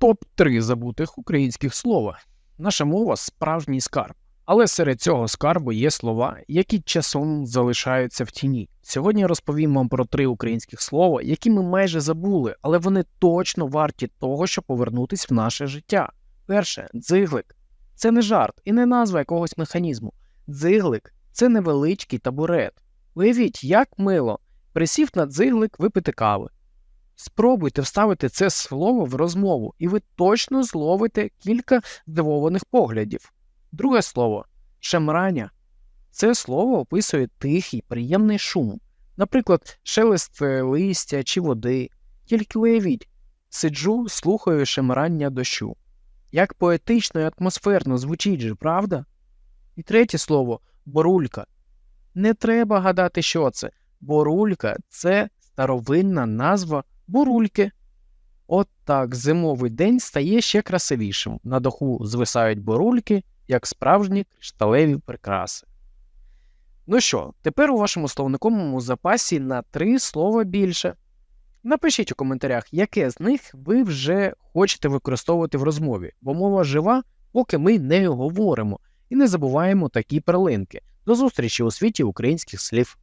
Топ-3 забутих українських слова. Наша мова справжній скарб. Але серед цього скарбу є слова, які часом залишаються в тіні. Сьогодні розповім вам про три українських слова, які ми майже забули, але вони точно варті того, щоб повернутись в наше життя. Перше дзиглик. Це не жарт і не назва якогось механізму. Дзиглик це невеличкий табурет. Уявіть, як мило, присів на дзиглик випити кави. Спробуйте вставити це слово в розмову, і ви точно зловите кілька здивованих поглядів. Друге слово шемрання. Це слово описує тихий, приємний шум, наприклад, шелест е, листя чи води. Тільки уявіть, сиджу, слухаю шемрання дощу. Як поетично і атмосферно звучить же, правда? І третє слово борулька. Не треба гадати, що це. Борулька це старовинна назва бурульки. От так зимовий день стає ще красивішим. На даху звисають борульки, як справжні кришталеві прикраси. Ну що, тепер у вашому словниковому запасі на три слова більше. Напишіть у коментарях, яке з них ви вже хочете використовувати в розмові, бо мова жива, поки ми не говоримо, і не забуваємо такі перлинки. До зустрічі у світі українських слів.